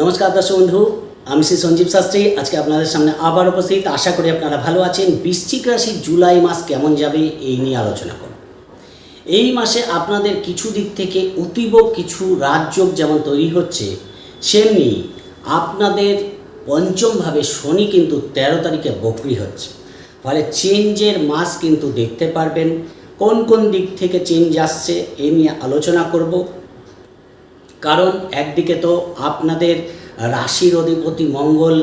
নমস্কার দর্শক বন্ধু, আমি শ্রী সঞ্জীব শাস্ত্রী। আজকে আপনাদের সামনে আবার উপস্থিত। আশা করি আপনারা ভালো আছেন। বৃশ্চিক রাশি জুলাই মাস কেমন যাবে এই নিয়ে আলোচনা করব। এই মাসে আপনাদের কিছু দিক থেকে অতীব কিছু রাজযোগ যেমন তৈরি হচ্ছে, সেমনি আপনাদের পঞ্চমভাবে শনি কিন্তু তেরো তারিখে বকরি হচ্ছে। ফলে চেঞ্জের মাস কিন্তু দেখতে পারবেন। কোন কোন দিক থেকে চেঞ্জ আসছে এই নিয়ে আলোচনা করব। কারণ একদিকে তো আপনাদের রাশির অধিপতি মঙ্গল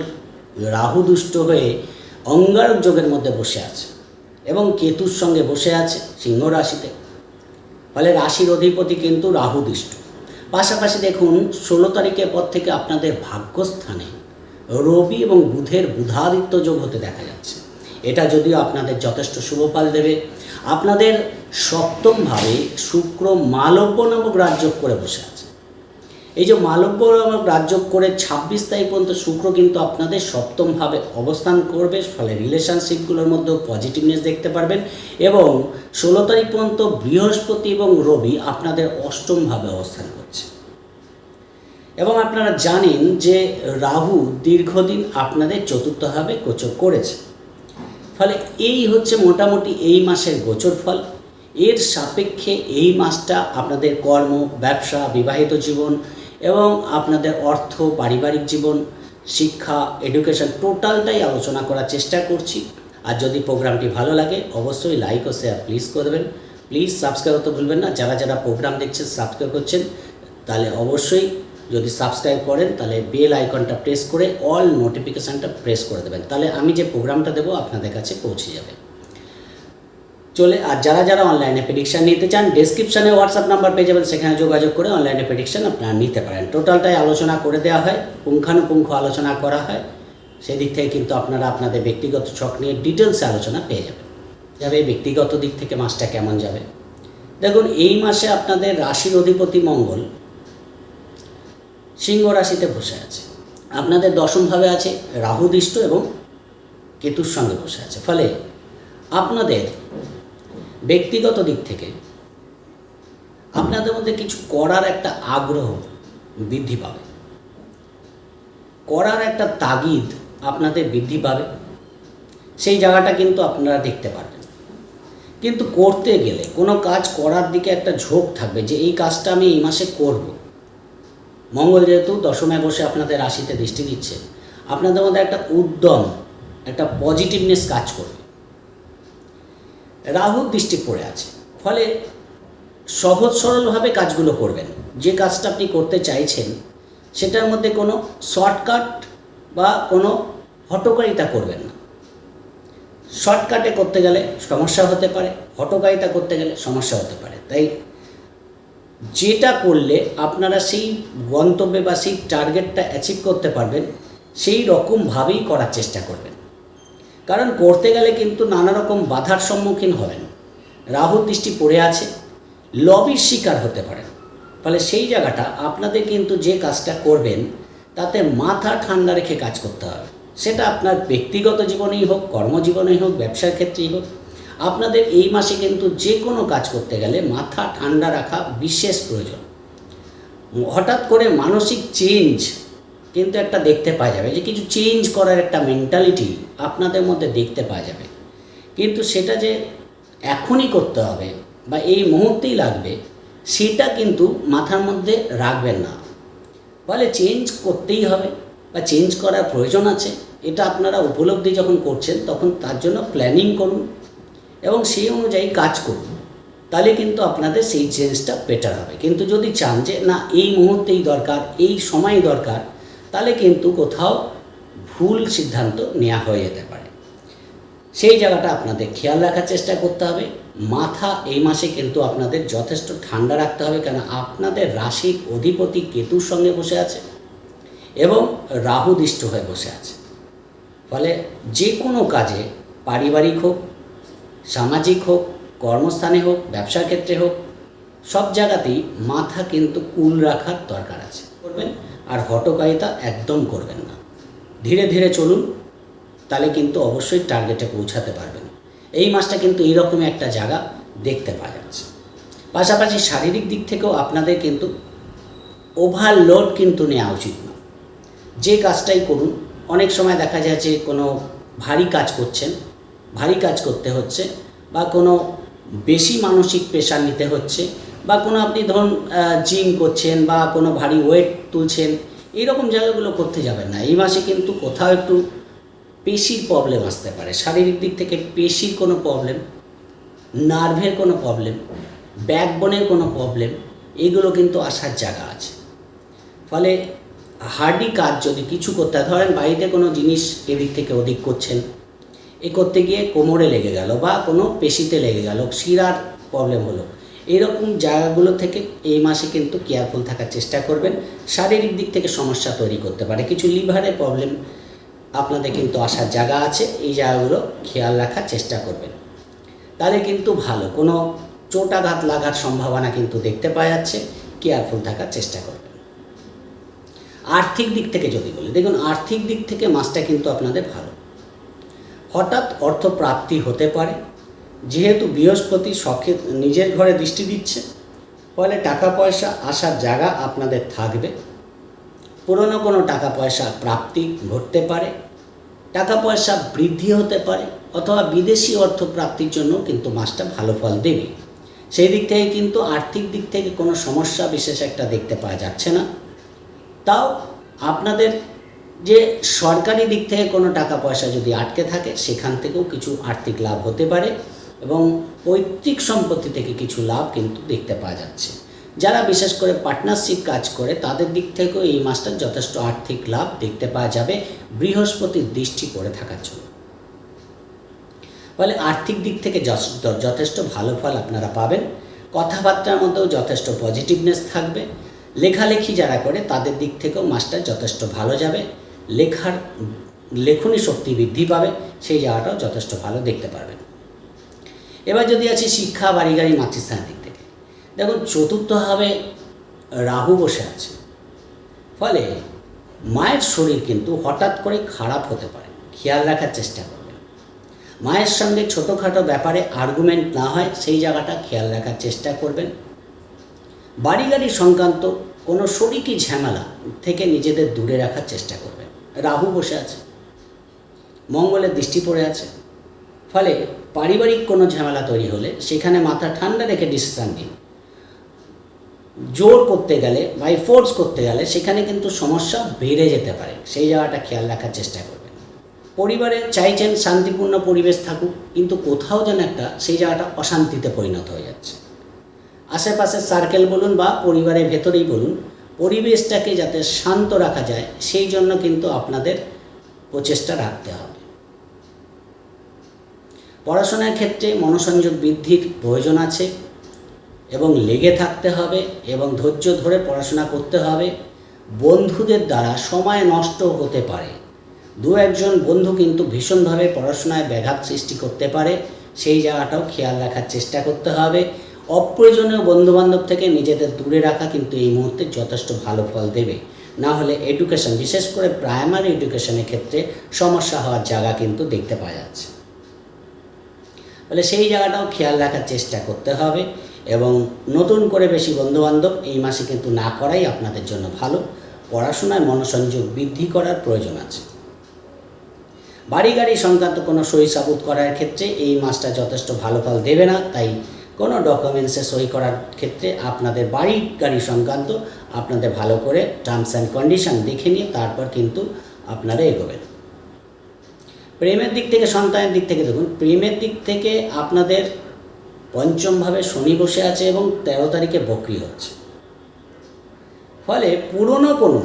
রাহু দুষ্ট হয়ে অঙ্গারক যোগের মধ্যে বসে আছে এবং কেতুর সঙ্গে বসে আছে সিংহ রাশিতে। ফলে রাশির অধিপতি কিন্তু রাহু দুষ্ট। পাশাপাশি দেখুন, ষোলো তারিখের পর থেকে আপনাদের ভাগ্যস্থানে রবি এবং বুধের বুধাদিত্য যোগ হতে দেখা যাচ্ছে। এটা যদিও আপনাদের যথেষ্ট শুভফল দেবে। আপনাদের সপ্তমভাবে শুক্র মালব্য নামক রাজযোগ করে বসে আছে। এই যে মালব্য রাজযোগ করে ছাব্বিশ তারিখ পর্যন্ত শুক্র কিন্তু আপনাদের সপ্তমভাবে অবস্থান করবে, ফলে রিলেশনশিপগুলোর মধ্যেও পজিটিভনেস দেখতে পারবেন এবং ষোলো তারিখ পর্যন্ত বৃহস্পতি এবং রবি আপনাদের অষ্টমভাবে অবস্থান করছে। এবং আপনারা জানেন যে রাহু দীর্ঘদিন আপনাদের চতুর্থভাবে গোচর করেছে। ফলে এই হচ্ছে মোটামুটি এই মাসের গোচর ফল। এর সাপেক্ষে এই মাসটা আপনাদের কর্ম, ব্যবসা, বিবাহিত জীবন এবং আপনাদের অর্থ, পারিবারিক জীবন, শিক্ষা এডুকেশন টোটালটাই আলোচনা করার চেষ্টা করছি। আর যদি প্রোগ্রামটি ভালো লাগে, অবশ্যই লাইক ও শেয়ার প্লিজ করবেন প্লিজ সাবস্ক্রাইব করতে ভুলবেন না। যারা যারা প্রোগ্রাম দেখছেন সাবস্ক্রাইব করছেন, তাহলে অবশ্যই যদি সাবস্ক্রাইব করেন, তাহলে বেল আইকনটা প্রেস করে অল নোটিফিকেশানটা প্রেস করে দেবেন। তাহলে আমি যে প্রোগ্রামটা দেবো, আপনাদের কাছে পৌঁছে যাবে। চলে। আর যারা যারা অনলাইনে প্রেডিকশান নিতে চান ডেসক্রিপশানে হোয়াটসঅ্যাপ নাম্বার পেয়ে যাবেন, সেখানে যোগাযোগ করে অনলাইনে প্রেডিকশান আপনারা নিতে পারেন। টোটালটাই আলোচনা করে দেওয়া হয়, পুঙ্খানুপুঙ্খ আলোচনা করা হয়। সেদিক থেকে কিন্তু আপনারা আপনাদের ব্যক্তিগত ছক নিয়ে ডিটেলসে আলোচনা পেয়ে যাবেন। যাবে, ব্যক্তিগত দিক থেকে মাসটা কেমন যাবে। দেখুন, এই মাসে আপনাদের রাশির অধিপতি মঙ্গল, সিংহ রাশিতে বসে আছে। আপনাদের দশমভাবে আছে রাহুদৃষ্ট এবং কেতুর সঙ্গে বসে আছে। ফলে আপনাদের ব্যক্তিগত দিক থেকে আপনাদের মধ্যে কিছু করার একটা আগ্রহ বৃদ্ধি পাবে। করার একটা তাগিদ আপনাদের বৃদ্ধি পাবে। সেই জায়গাটা কিন্তু আপনারা দেখতে পারবেন। কিন্তু করতে গেলে, কোনো কাজ করার দিকে একটা ঝোঁক থাকবে যে, এই কাজটা আমি এই মাসে করব। মঙ্গল যেহেতু দশমে বসে আপনাদের রাশিতে দৃষ্টি দিচ্ছে, আপনাদের মধ্যে একটা উদ্যম, একটা পজিটিভনেস কাজ করবে। রাহুর দৃষ্টি পড়ে আছে। ফলে সহজ সরলভাবে কাজগুলো করবেন। যে কাজটা আপনি করতে চাইছেন, সেটার মধ্যে কোনো শর্টকাট বা কোনো হটকারিতা করবেন না। শর্টকাটে করতে গেলে সমস্যা হতে পারে, হটকারিতা করতে গেলে সমস্যা হতে পারে। তাই যেটা করলে আপনারা সেই গন্তব্যে বা সেই টার্গেটটা অ্যাচিভ করতে পারবেন, সেই রকমভাবেই করার চেষ্টা করবেন। কারণ করতে গেলে কিন্তু নানা রকম বাধার সম্মুখীন হবেন রাহু দৃষ্টি পড়ে আছে, লবির শিকার হতে পারেন ফলে সেই জায়গাটা আপনাদের কিন্তু যে কাজটা করবেন, তাতে মাথা ঠান্ডা রেখে কাজ করতে হবে। সেটা আপনার ব্যক্তিগত জীবনেই হোক, কর্মজীবনেই হোক, ব্যবসার ক্ষেত্রেই হোক, আপনাদের এই মাসে কিন্তু যে কোনো কাজ করতে গেলে মাথা ঠান্ডা রাখা বিশেষ প্রয়োজন। হঠাৎ করে মানসিক চেঞ্জ কিন্তু একটা দেখতে পাওয়া যাবে যে কিছু চেঞ্জ করার একটা মেন্টালিটি আপনাদের মধ্যে দেখতে পাওয়া যাবে। কিন্তু সেটা যে এখনই করতে হবে বা এই মুহূর্তেই লাগবে, সেটা কিন্তু মাথার মধ্যে রাখবেন না। ফলে চেঞ্জ করতেই হবে বা চেঞ্জ করার প্রয়োজন আছে, এটা আপনারা উপলব্ধি যখন করছেন তখন তার জন্য প্ল্যানিং করুন এবং সেই অনুযায়ী কাজ করুন। তাহলে কিন্তু আপনাদের সেই চেঞ্জটা বেটার হবে। কিন্তু যদি চান যে না, এই মুহূর্তেই দরকার, এই সময়ই দরকার তাহলে কিন্তু কোথাও ভুল সিদ্ধান্ত নেওয়া হয়ে যেতে পারে। সেই জায়গাটা আপনাদের খেয়াল রাখার চেষ্টা করতে হবে। মাথা এই মাসে কিন্তু আপনাদের যথেষ্ট ঠান্ডা রাখতে হবে কেন আপনাদের রাশির অধিপতি কেতুর সঙ্গে বসে আছে এবং রাহু দৃষ্ট হয়ে বসে আছে। ফলে যে কোনো কাজে পারিবারিক হোক, সামাজিক হোক, কর্মস্থানে হোক, ব্যবসার ক্ষেত্রে হোক, সব জায়গাতেই মাথা কিন্তু কুল রাখার দরকার আছে। করবেন? আর হটকারিতা একদম করবেন না। ধীরে ধীরে চলুন, তাহলে কিন্তু অবশ্যই টার্গেটে পৌঁছাতে পারবেন। এই মাসটা কিন্তু এইরকমই একটা জায়গা দেখতে পাওয়া যাচ্ছে। পাশাপাশি শারীরিক দিক থেকেও আপনাদের কিন্তু ওভারলোড কিন্তু নেওয়া উচিত না। যে কাজটাই করুন, অনেক সময় দেখা যায় যে কোনো ভারী কাজ করছেন, ভারী কাজ করতে হচ্ছে বা কোনো বেশি মানসিক প্রেশার নিতে হচ্ছে বা কোনো আপনি ধরুন জিম করছেন বা কোনো ভারী ওয়েট তুলছেন, এইরকম জায়গাগুলো করতে যাবেন না। এই মাসে কিন্তু কোথাও একটু পেশির প্রবলেম আসতে পারে। শারীরিক দিক থেকে পেশির কোনো প্রবলেম নার্ভের কোনো প্রবলেম ব্যাকবোনের কোনো প্রবলেম এগুলো কিন্তু আসার জায়গা আছে। ফলে হার্ডি কাজ যদি কিছু করতে হয়, ধরেন বাড়িতে কোনো জিনিস এদিক থেকে ওদিক করছেন, এ করতে গিয়ে কোমরে লেগে গেল বা কোনো পেশিতে লেগে গেল, শিরার প্রবলেম হলো। এইরকম জায়গাগুলো থেকে এই মাসে কিন্তু কেয়ারফুল থাকার চেষ্টা করবেন। শারীরিক দিক থেকে সমস্যা তৈরি করতে পারে। কিছু লিভারের প্রবলেম আপনাদের কিন্তু আসার জায়গা আছে, এই জায়গাগুলো খেয়াল রাখার চেষ্টা করবেন। তাহলে কিন্তু ভালো। কোনো চোটাঘাত লাগার সম্ভাবনা কিন্তু দেখতে পাওয়া যাচ্ছে। কেয়ারফুল থাকার চেষ্টা করবেন। আর্থিক দিক থেকে যদি বলি, দেখুন আর্থিক দিক থেকে মাসটা কিন্তু আপনাদের ভালো। হঠাৎ অর্থ প্রাপ্তি হতে পারে। যেহেতু বৃহস্পতি শখে নিজের ঘরে দৃষ্টি দিচ্ছে, ফলে টাকা পয়সা আসার জায়গা আপনাদের থাকবে। পুরনো কোনো টাকা পয়সা প্রাপ্তি ঘটতে পারে টাকা পয়সা বৃদ্ধি হতে পারে, অথবা বিদেশি অর্থ প্রাপ্তির জন্য কিন্তু মাসটা ভালো ফল দেবে। সেই দিক থেকে কিন্তু আর্থিক দিক থেকে কোনো সমস্যা বিশেষ একটা দেখতে পাওয়া যাচ্ছে না। তাও আপনাদের যে সরকারি দিক থেকে কোনো টাকা পয়সা যদি আটকে থাকে, সেখান থেকেও কিছু আর্থিক লাভ হতে পারে। এবং পৈতৃক সম্পত্তি থেকে কিছু লাভ কিন্তু দেখতে পাওয়া যাচ্ছে। যারা বিশেষ করে পার্টনারশিপ কাজ করে, তাদের দিক থেকেও এই মাসটা যথেষ্ট আর্থিক লাভ দেখতে পাওয়া যাবে বৃহস্পতির দৃষ্টি পড়ে থাকার জন্য। ফলে আর্থিক দিক থেকে যথেষ্ট ভালো ফল আপনারা পাবেন। কথাবার্তার মধ্যেও যথেষ্ট পজিটিভনেস থাকবে। লেখালেখি যারা করে, তাদের দিক থেকেও মাসটা যথেষ্ট ভালো যাবে। লেখার, লেখনী শক্তি বৃদ্ধি পাবে। সেই জায়গাটাও যথেষ্ট ভালো দেখতে পারবেন। এবার যদি আছে শিক্ষা বাড়ি গাড়ি মাতৃস্থানের দিক থেকে। দেখুন চতুর্থভাবে রাহু বসে আছে। ফলে মায়ের শরীর কিন্তু হঠাৎ করে খারাপ হতে পারে। খেয়াল রাখার চেষ্টা করবেন। মায়ের সঙ্গে ছোটোখাটো ব্যাপারে আর্গুমেন্ট না হয়, সেই জায়গাটা খেয়াল রাখার চেষ্টা করবেন। বাড়ি গাড়ি সংক্রান্ত কোনো শরিকি ঝামেলা থেকে নিজেদের দূরে রাখার চেষ্টা করবেন। রাহু বসে আছে। মঙ্গলের দৃষ্টি পড়ে আছে। ফলে পারিবারিক কোনো ঝামেলা তৈরি হলে সেখানে মাথা ঠান্ডা রেখে ডিসিশান দিন জোর করতে গেলে বাই ফোর্স করতে গেলে সেখানে কিন্তু সমস্যা বেড়ে যেতে পারে। সেই জায়গাটা খেয়াল রাখার চেষ্টা করবেন। পরিবারে চাইছেন শান্তিপূর্ণ পরিবেশ থাকুক, কিন্তু কোথাও যেন একটা সেই জায়গাটা অশান্তিতে পরিণত হয়ে যাচ্ছে। আশেপাশের সার্কেল বলুন বা পরিবারের ভেতরেই বলুন, পরিবেশটাকে যাতে শান্ত রাখা যায়, সেই জন্য কিন্তু আপনাদের প্রচেষ্টা রাখতে হবে। পড়াশোনার ক্ষেত্রে মনোসংযোগ বৃদ্ধির প্রয়োজন আছে এবং লেগে থাকতে হবে এবং ধৈর্য ধরে পড়াশোনা করতে হবে। বন্ধুদের দ্বারা সময় নষ্ট হতে পারে। দু একজন বন্ধু কিন্তু ভীষণভাবে পড়াশোনায় ব্যাঘাত সৃষ্টি করতে পারে। সেই জায়গাটাও খেয়াল রাখার চেষ্টা করতে হবে। অপ্রয়োজনীয় বন্ধুবান্ধব থেকে নিজেদের দূরে রাখা কিন্তু এই মুহূর্তে যথেষ্ট ভালো ফল দেবে। না হলে এডুকেশন বিশেষ করে প্রাইমারি এডুকেশনের ক্ষেত্রে সমস্যা হওয়ার জায়গা কিন্তু দেখতে পাওয়া যাচ্ছে। ফলে সেই জায়গাটাও খেয়াল রাখার চেষ্টা করতে হবে এবং নতুন করে বেশি বন্ধুবান্ধব এই মাসে কিন্তু না করাই আপনাদের জন্য ভালো। পড়াশোনায় মনোসংযোগ বৃদ্ধি করার প্রয়োজন আছে। বাড়ি গাড়ি সংক্রান্ত কোনো সই সাবুত করার ক্ষেত্রে এই মাসটা যথেষ্ট ভালো ফল দেবে না, তাই কোনো ডকুমেন্টসে সই করার ক্ষেত্রে আপনাদের বাড়ি গাড়ি সংক্রান্ত আপনাদের ভালো করে টার্মস অ্যান্ড কন্ডিশন দেখে নিয়ে তারপর কিন্তু আপনারা এগোবেন। প্রেমের দিক থেকে, সন্তানের দিক থেকে দেখুন, প্রেমের দিক থেকে আপনাদের পঞ্চমভাবে শনি বসে আছে এবং তেরো তারিখে বকরি হচ্ছে। ফলে পুরনো কোনো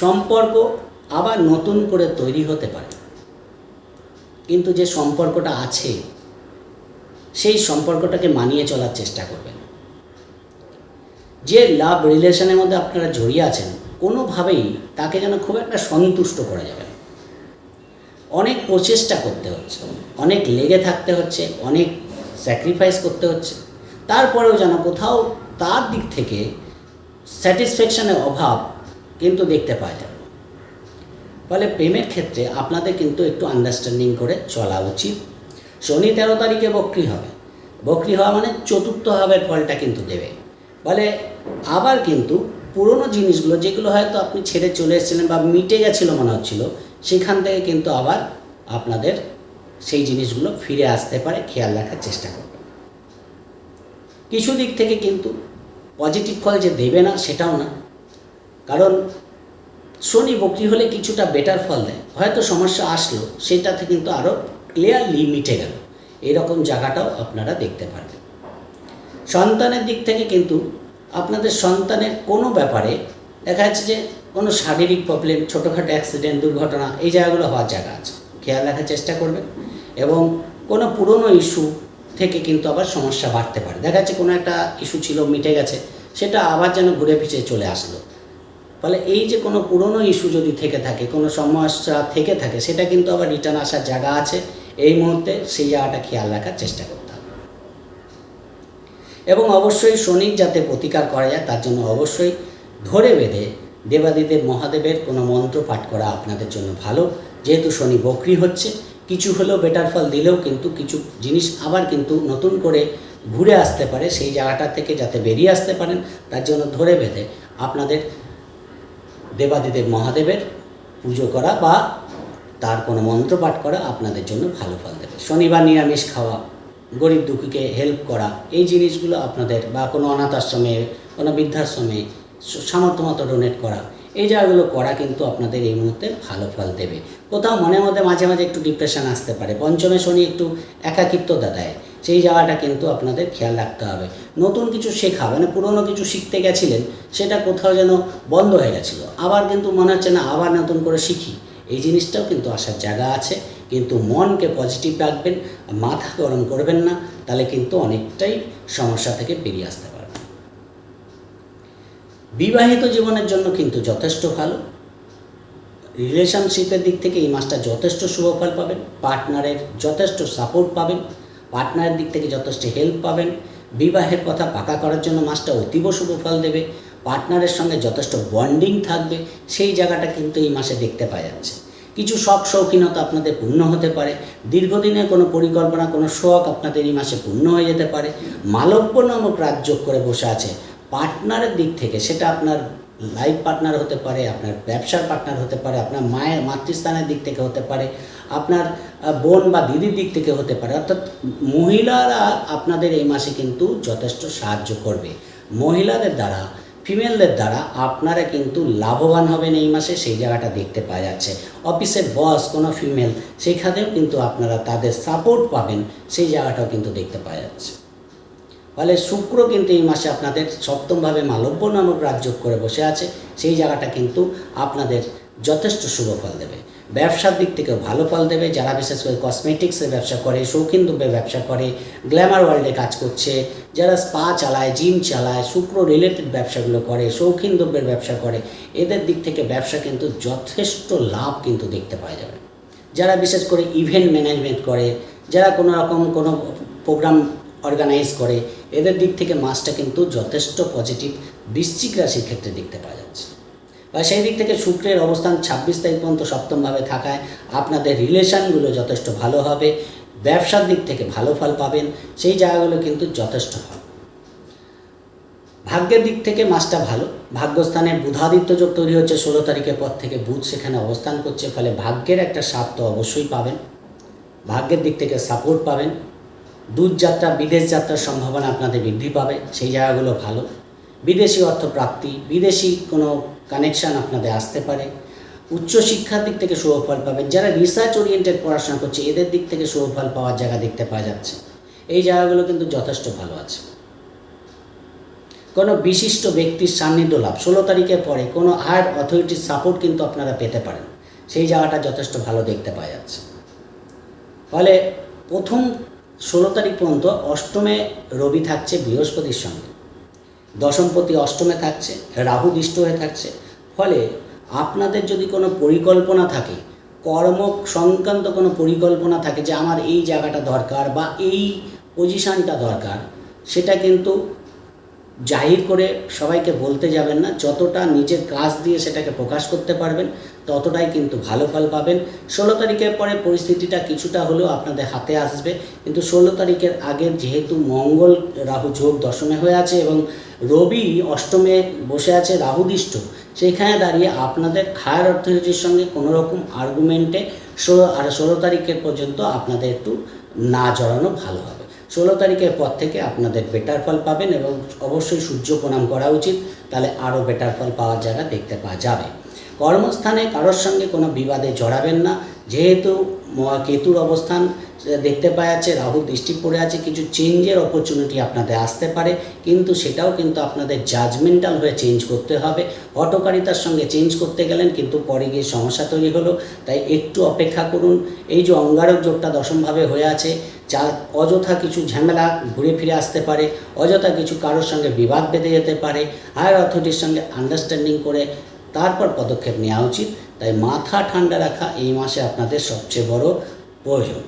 সম্পর্ক আবার নতুন করে তৈরি হতে পারে। কিন্তু যে সম্পর্কটা আছে, সেই সম্পর্কটাকে মানিয়ে চলার চেষ্টা করবেন। যে লাভ রিলেশনের মধ্যে আপনারা জড়িয়ে আছেন, কোনোভাবেই তাকে যেন খুব একটা সন্তুষ্ট করা যাবে না। অনেক প্রচেষ্টা করতে হচ্ছে, অনেক লেগে থাকতে হচ্ছে, অনেক স্যাক্রিফাইস করতে হচ্ছে। তারপরেও যেন কোথাও তার দিক থেকে স্যাটিসফ্যাকশনের অভাব কিন্তু দেখতে পাওয়া যাবে ফলে প্রেমের ক্ষেত্রে আপনাদের কিন্তু একটু আন্ডারস্ট্যান্ডিং করে চলা উচিত। শনি তেরো তারিখে বক্রি হবে। বক্রি হওয়া মানে চতুর্থ ভাবের ফলটা কিন্তু দেবে। ফলে আবার কিন্তু পুরনো জিনিসগুলো, যেগুলো হয়তো আপনি ছেড়ে চলে এসেছিলেন বা মিটে গেছিল মনে হচ্ছিল, সেখান থেকে কিন্তু আবার আপনাদের সেই জিনিসগুলো ফিরে আসতে পারে, খেয়াল রাখার চেষ্টা করবেন। কিছু দিক থেকে কিন্তু পজিটিভ ফল যে দেবে না, সেটাও না। কারণ শনি বকরি হলে কিছুটা বেটার ফল দেয়। হয়তো সমস্যা আসলো, সেটাতে কিন্তু আরও ক্লিয়ারলি মিটে গেল। এরকম জায়গাটাও আপনারা দেখতে পারবেন। সন্তানের দিক থেকে কিন্তু আপনাদের সন্তানের কোনো ব্যাপারে দেখা যাচ্ছে যে কোনো শারীরিক প্রবলেম ছোটোখাটো অ্যাক্সিডেন্ট দুর্ঘটনা, এই জায়গাগুলো হওয়ার জায়গা আছে। খেয়াল রাখার চেষ্টা করবেন এবং কোনো পুরনো ইস্যু থেকে কিন্তু আবার সমস্যা বাড়তে পারে। দেখা যাচ্ছে কোনো একটা ইস্যু ছিল, মিটে গেছে, সেটা আবার যেন ঘুরে পিছিয়ে চলে আসলো। ফলে এই যে কোনো পুরনো ইস্যু যদি থেকে থাকে, কোনো সমস্যা থেকে থাকে, সেটা কিন্তু আবার রিটার্ন আসার জায়গা আছে। এই মুহূর্তে সেই জায়গাটা খেয়াল রাখার চেষ্টা হবে এবং অবশ্যই শনির যাতে প্রতিকার করা যায়, তার জন্য অবশ্যই ধরে বেঁধে দেবাদিদেব মহাদেবের কোনো মন্ত্র পাঠ করা আপনাদের জন্য ভালো। যেহেতু শনি বকরি হচ্ছে, কিছু হলেও বেটার ফল দিলেও কিন্তু কিছু জিনিস আবার কিন্তু নতুন করে ঘুরে আসতে পারে, সেই জায়গাটা থেকে যাতে বেরিয়ে আসতে পারেন, তার জন্য ধরে বেঁধে আপনাদের দেবাদিদেব মহাদেবের পুজো করা বা তার কোনো মন্ত্র পাঠ করা আপনাদের জন্য ভালো ফল দেবে। শনিবার নিরামিষ খাওয়া গরিব দুঃখীকে হেল্প করা, এই জিনিসগুলো আপনাদের বা কোনো অনাথ আশ্রমে, কোনো বৃদ্ধাশ্রমে সামর্থ্য মতো ডোনেট করা, এই জায়গাগুলো করা কিন্তু আপনাদের এই মুহূর্তে ভালো ফল দেবে। কোথাও মনের মধ্যে মাঝে মাঝে একটু ডিপ্রেশন আসতে পারে, পঞ্চমে শনি একটু একাকিত্বতা দেয় সেই জায়গাটা কিন্তু আপনাদের খেয়াল রাখতে হবে। নতুন কিছু শেখা মানে পুরনো কিছু শিখতে গেছিলেন, সেটা কোথাও যেন বন্ধ হয়ে গেছিল, আবার কিন্তু মনে হচ্ছে না, আবার নতুন করে শিখি, এই জিনিসটাও কিন্তু আসার জায়গা আছে। কিন্তু মনকে পজিটিভ রাখবেন, মাথা গরম করবেন না, তাহলে কিন্তু অনেকটাই সমস্যা থেকে বেরিয়ে আসতে পারবেন। বিবাহিত জীবনের জন্য কিন্তু যথেষ্ট ভালো রিলেশনশিপের দিক থেকে এই মাসটা যথেষ্ট শুভফল পাবেন পার্টনারের যথেষ্ট সাপোর্ট পাবেন পার্টনারের দিক থেকে যথেষ্ট হেল্প পাবেন। বিবাহের কথা পাকা করার জন্য মাসটা অতীব শুভ ফল দেবে পার্টনারের সঙ্গে যথেষ্ট বন্ডিং থাকবে, সেই জায়গাটা কিন্তু এই মাসে দেখতে পাওয়া যাচ্ছে। কিছু শখ শৌখিনতা আপনাদের পূর্ণ হতে পারে। দীর্ঘদিনের কোনো পরিকল্পনা, কোনো শখ আপনাদের এই মাসে পূর্ণ হয়ে যেতে পারে। মালব্য নামক রাজ যোগ করে বসে আছে। পার্টনারের দিক থেকে সেটা আপনার লাইফ পার্টনার হতে পারে, আপনার ব্যবসার পার্টনার হতে পারে, আপনার মায়ের মাতৃস্থানের দিক থেকে হতে পারে, আপনার বোন বা দিদির দিক থেকে হতে পারে। অর্থাৎ মহিলারা আপনাদের এই মাসে কিন্তু যথেষ্ট সাহায্য করবে। মহিলাদের দ্বারা ফিমেলদের দ্বারা আপনারা কিন্তু লাভবান হবেন এই মাসে, সেই জায়গাটা দেখতে পাওয়া যাচ্ছে। অফিসের বস কোনো ফিমেল সেখানেও কিন্তু আপনারা তাদের সাপোর্ট পাবেন, সেই জায়গাটাও কিন্তু দেখতে পাওয়া যাচ্ছে। ফলে শুক্র কিন্তু এই মাসে আপনাদের সপ্তমভাবে মালব্য নামক রাজ্য করে বসে আছে, সেই জায়গাটা কিন্তু আপনাদের যথেষ্ট শুভ ফল দেবে। ব্যবসার দিক থেকেও ভালো ফল দেবে, যারা বিশেষ করে কসমেটিক্সের ব্যবসা করে, শৌখিন দ্রব্যের ব্যবসা করে গ্ল্যামার ওয়ার্ল্ডে কাজ করছে, যারা স্পা চালায় জিম চালায়, শুক্র রিলেটেড ব্যবসাগুলো করে, শৌখিন দ্রব্যের ব্যবসা করে, এদের দিক থেকে ব্যবসা কিন্তু যথেষ্ট লাভ কিন্তু দেখতে পাওয়া যাবে। যারা বিশেষ করে ইভেন্ট ম্যানেজমেন্ট করে, যারা কোনো রকম কোনো প্রোগ্রাম অর্গানাইজ করে, এদের দিক থেকে মাসটা কিন্তু যথেষ্ট পজিটিভ বৃশ্চিক রাশির ক্ষেত্রে দেখতে পাওয়া যাচ্ছে। সেই দিক থেকে শুক্রের অবস্থান ছাব্বিশ তারিখ পর্যন্ত সপ্তমভাবে থাকায় আপনাদের রিলেশনগুলো যথেষ্ট ভালো হবে, ব্যবসার দিক থেকে ভালো ফল পাবেন, সেই জায়গাগুলো কিন্তু যথেষ্ট হবে ভাগ্যের দিক থেকে মাসটা ভালো, ভাগ্যস্থানে বুধাদিত্য যোগ তৈরি হচ্ছে ষোলো তারিখের পর থেকে বুধ সেখানে অবস্থান করছে, ফলে ভাগ্যের একটা স্বাদ তো অবশ্যই পাবেন। ভাগ্যের দিক থেকে সাপোর্ট পাবেন। দূর যাত্রা, বিদেশ যাত্রার সম্ভাবনা আপনাদের বৃদ্ধি পাবে, সেই জায়গাগুলো ভালো। বিদেশি অর্থ প্রাপ্তি বিদেশি কোনো কানেকশান আপনাদের আসতে পারে। উচ্চশিক্ষার দিক থেকে শুভফল পাবেন। যারা রিসার্চ ওরিয়েন্টেড পড়াশোনা করছে, এদের দিক থেকে শুভফল পাওয়ার জায়গা দেখতে পাওয়া যাচ্ছে। এই জায়গাগুলো কিন্তু যথেষ্ট ভালো আছে। কোনো বিশিষ্ট ব্যক্তির সান্নিধ্য লাভ। ষোলো তারিখের পরে কোনো হায়ার অথরিটির সাপোর্ট কিন্তু আপনারা পেতে পারেন। সেই জায়গাটা যথেষ্ট ভালো দেখতে পাওয়া যাচ্ছে। ফলে প্রথম ষোলো তারিখ পর্যন্ত অষ্টমে রবি থাকছে বৃহস্পতির সঙ্গে। দশমপতি অষ্টমে থাকছে, রাহু দৃষ্ট হয়ে থাকছে। ফলে আপনাদের যদি কোনো পরিকল্পনা থাকে কর্ম সংক্রান্ত কোনো পরিকল্পনা থাকে যে আমার এই জায়গাটা দরকার বা এই পজিশানটা দরকার, সেটা কিন্তু জাহির করে সবাইকে বলতে যাবেন না। যতটা নিজের কাজ দিয়ে সেটাকে প্রকাশ করতে পারবেন ততটাই কিন্তু ভালো ফল পাবেন। ষোলো তারিখের পরে পরিস্থিতিটা কিছুটা হলেও আপনাদের হাতে আসবে। কিন্তু ষোলো তারিখের আগে যেহেতু মঙ্গল রাহু যোগ দশমে হয়ে আছে এবং রবি অষ্টমে বসে আছে রাহুদিষ্ট সেইখানে দাঁড়িয়ে আপনাদের হায়ার অথরিটির সঙ্গে কোনো রকম আর্গুমেন্টে ষোলো আর ষোলো তারিখের পর্যন্ত আপনাদের একটু না জড়ানো ভালো হবে। ষোলো তারিখের পর থেকে আপনাদের বেটার ফল পাবেন এবং অবশ্যই সূর্য প্রণাম করা উচিত। তাহলে আরও বেটার ফল পাওয়ার জায়গা দেখতে পাওয়া যাবে। কর্মস্থানে কারোর সঙ্গে কোনো বিবাদে জড়াবেন না। যেহেতু কেতুর অবস্থান দেখতে পাওয়া যাচ্ছে, রাহু দৃষ্টি পড়ে আছে, কিছু চেঞ্জের অপরচুনিটি আপনাদের আসতে পারে। কিন্তু সেটাও কিন্তু আপনাদের জাজমেন্টাল হয়ে চেঞ্জ করতে হবে। অটোকারিতার সঙ্গে চেঞ্জ করতে গেলেন, কিন্তু পরে গিয়ে সমস্যা তৈরি হলো। তাই একটু অপেক্ষা করুন। এই যে অঙ্গারক যোগটা দশমভাবে হয়ে আছে, যা অযথা কিছু ঝামেলা ঘুরে ফিরে আসতে পারে, অযথা কিছু কারোর সঙ্গে বিবাদ বেঁধে যেতে পারে। হায়ার অথরিটির সঙ্গে আন্ডারস্ট্যান্ডিং করে তারপর পদক্ষেপ নেওয়া উচিত। তাই মাথা ঠান্ডা রাখা এই মাসে আপনাদের সবচেয়ে বড় প্রয়োজন।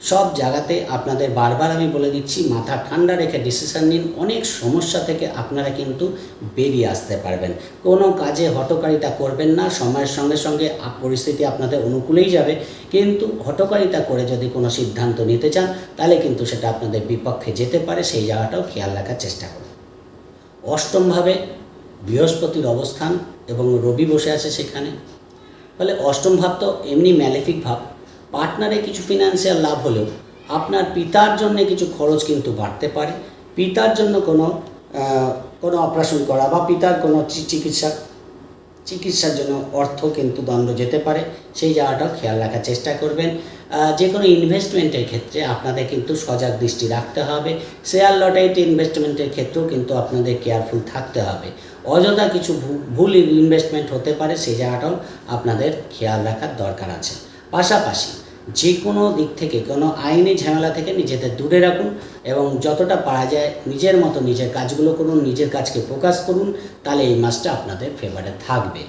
সব জায়গাতে আপনাদের বারবার আমি বলে দিচ্ছি, মাথা ঠান্ডা রেখে ডিসিশন নিন। অনেক সমস্যা থেকে আপনারা কিন্তু বেরিয়ে আসতে পারবেন। কোনো কাজে হটকারিতা করবেন না। সময়ের সঙ্গে সঙ্গে পরিস্থিতি আপনাদের অনুকূলেই যাবে। কিন্তু হটকারিতা করে যদি কোনো সিদ্ধান্ত নিতে চান, তাহলে কিন্তু সেটা আপনাদের বিপক্ষে যেতে পারে। সেই জায়গাটাও খেয়াল রাখার চেষ্টা করুন। অষ্টমভাবে বৃহস্পতির অবস্থান। এবং রবি বসে আছে সেখানে। ফলে অষ্টম ভাব তো এমনি ম্যালেফিক ভাব। পার্টনারে কিছু ফিনান্সিয়াল লাভ হলেও আপনার পিতার জন্য কিছু খরচ কিন্তু বাড়তে পারে। পিতার জন্য কোনো কোনো অপারেশন করা বা পিতার কোনো চিকিৎসা, চিকিৎসার জন্য অর্থ কিন্তু দণ্ড যেতে পারে। সেই জায়গাটাও খেয়াল রাখার চেষ্টা করবেন। যে কোনো ইনভেস্টমেন্টের ক্ষেত্রে আপনাদের কিন্তু সজাগ দৃষ্টি রাখতে হবে। শেয়ার লটারিতে ইনভেস্টমেন্টের ক্ষেত্রেও কিন্তু আপনাদের কেয়ারফুল থাকতে হবে। অযথা কিছু ভুল ইনভেস্টমেন্ট হতে পারে সেই জায়গাটাও আপনাদের খেয়াল রাখার দরকার আছে। পাশাপাশি যে কোনো দিক থেকে, কোনো আইনি ঝামেলা থেকে নিজেদের দূরে রাখুন এবং যতটা পারা যায় নিজের মতো নিজের কাজগুলো করুন, নিজের কাজকে ফোকাস করুন, তাহলে এই মাসটা আপনাদের ফেভারে থাকবে।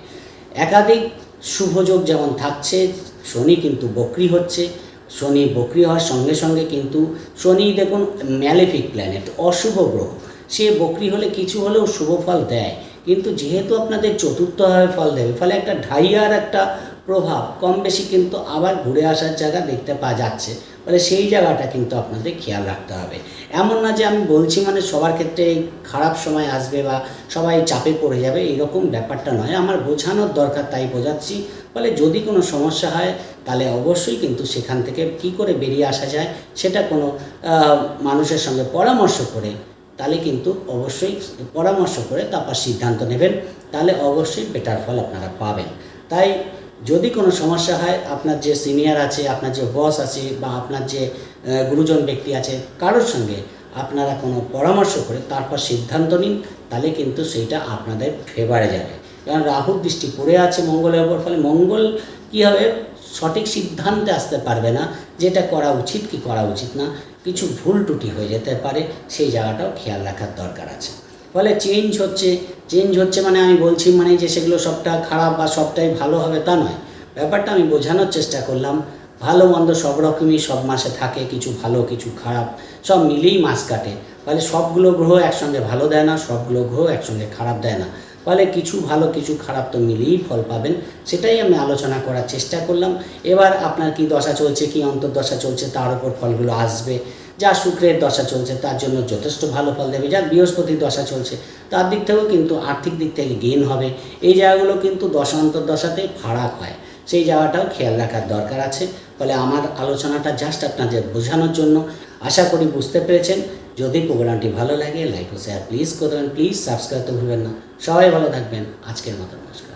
একাধিক শুভযোগ যেমন থাকছে শনি কিন্তু বক্রি হচ্ছে। শনি বক্রি হওয়ার সঙ্গে সঙ্গে কিন্তু শনি দেখুন ম্যালেফিক প্ল্যানেট, অশুভ গ্রহ। সে বক্রি হলে কিছু হলেও শুভ ফল দেয়। কিন্তু যেহেতু আপনাদের চতুর্থভাবে ফল দেবে, ফলে একটা ঢাইয়ার একটা প্রভাব কম বেশি কিন্তু আবার ঘুরে আসার জায়গা দেখতে পাওয়া যাচ্ছে। ফলে সেই জায়গাটা কিন্তু আপনাদের খেয়াল রাখতে হবে। এমন না যে আমি বলছি মানে সবার ক্ষেত্রে খারাপ সময় আসবে বা সবাই চাপে পড়ে যাবে এরকম ব্যাপারটা নয়। আমার বোঝানোর দরকার, তাই বোঝাচ্ছি। ফলে যদি কোনো সমস্যা হয়, তাহলে অবশ্যই কিন্তু সেখান থেকে কি করে বেরিয়ে আসা যায়, সেটা কোনো মানুষের সঙ্গে পরামর্শ করে, তাহলে কিন্তু অবশ্যই পরামর্শ করে তারপর সিদ্ধান্ত নেবেন, তাহলে অবশ্যই বেটার ফল আপনারা পাবেন। তাই যদি কোনো সমস্যা হয়, আপনার যে সিনিয়র আছে, আপনার যে বস আছে, বা আপনার যে গুরুজন ব্যক্তি আছে, কারোর সঙ্গে আপনারা কোনো পরামর্শ করে তারপর সিদ্ধান্ত নিন, তাহলে কিন্তু সেইটা আপনাদের ফেভারে যাবে। কারণ রাহুর দৃষ্টি পড়ে আছে মঙ্গলের ওপর, ফলে মঙ্গল কী হবে? সঠিক সিদ্ধান্তে আসতে পারবে না। যেটা করা উচিত কি করা উচিত না, কিছু ভুল ত্রুটি হয়ে যেতে পারে, সেই জায়গাটাও খেয়াল রাখার দরকার আছে। ফলে চেঞ্জ হচ্ছে চেঞ্জ হচ্ছে মানে আমি বলছি মানে যে সেগুলো সবটা খারাপ বা সবটাই ভালো হবে তা নয়। ব্যাপারটা আমি বোঝানোর চেষ্টা করলাম। ভালো মন্দ সব রকমই, সব মাসে থাকে, কিছু ভালো, কিছু খারাপ, সব মিলেই মাস কাটে। ফলে সবগুলো গ্রহ একসঙ্গে ভালো দেয় না, সবগুলো গ্রহ একসঙ্গে খারাপ দেয় না। ফলে কিছু ভালো, কিছু খারাপ তো মিলিয়েই ফল পাবেন, সেটাই আমি আলোচনা করার চেষ্টা করলাম। এবার আপনার কি দশা চলছে, কি অন্তর্দশা চলছে, তার উপর ফলগুলো আসবে। যা শুক্রের দশা চলছে, তার জন্য যথেষ্ট ভালো ফল দেবে। যা বৃহস্পতির দশা চলছে, তার দিক থেকেও কিন্তু আর্থিক দিক থেকে গেন হবে। এই জায়গাগুলো কিন্তু দশা অন্তর্দশাতে ফারাক হয়। সেই জায়গাটাও খেয়াল রাখার দরকার আছে। ফলে আমার আলোচনাটা জাস্ট আপনাদের বোঝানোর জন্য। আশা করি বুঝতে পেরেছেন। যদি প্রোগ্রামটি ভালো লাগে লাইক ও শেয়ার প্লিজ করবেন প্লিজ সাবস্ক্রাইব তো ভুলবেন না। সবাই ভালো থাকবেন। আজকের মতো নমস্কার।